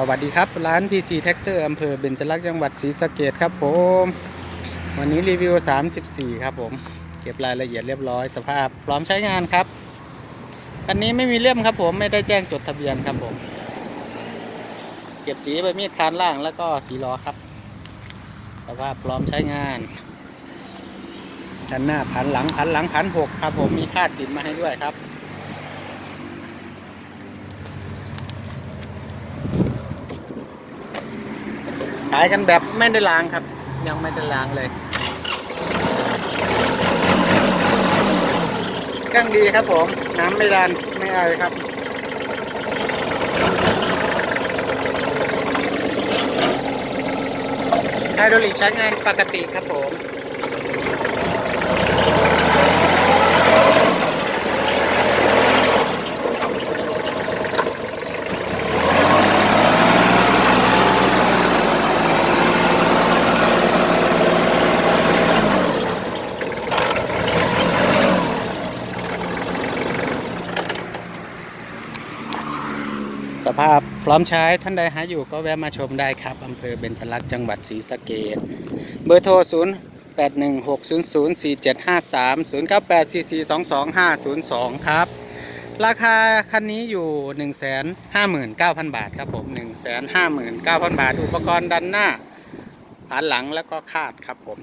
สวัสดีครับ ร้าน PC Tractor อำเภอเบญจลักษณ์จังหวัดศรีสะเกดครับผม วันนี้รีวิว 34 ครับผม เก็บรายละเอียดเรียบร้อยสภาพพร้อมใช้งานครับคันนี้ไม่มีเล่มครับผมไม่ได้แจ้งจดทะเบียนครับผม เก็บสีใบมีดคานล่างแล้วก็สีล้อครับ สภาพพร้อมใช้งานด้านหน้าพันหลังพันหลังพันหกครับผมมีคาดติดมาให้ด้วยครับ ขายกันแบบไม่ได้ล้างครับ ยังไม่ได้ล้างเลยเครื่องดีครับผม น้ำไม่ดันไม่ไอครับไฮดรอลิกใช้งานปกติครับผม สภาพพร้อมใช้ท่านใดหาอยู่ก็แวะมาชมได้ครับอำเภอเบญจลักษณ์จังหวัดศรีสะเกษเบอร์โทร 0 8 1 6 0 0 4 7 5 3 0 9 8 4 4 2 2 5 0 2 ครับ ราคาคันนี้อยู่ 1 5 9 0 0 0 บาทครับผม 1 5 9 0 0 0 บาท อุปกรณ์ดันหน้าผานหลังแล้วก็คาดครับผม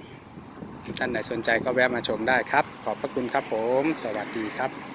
ท่านใดสนใจก็แวะมาชมได้ครับ ขอบพระคุณครับผม สวัสดีครับ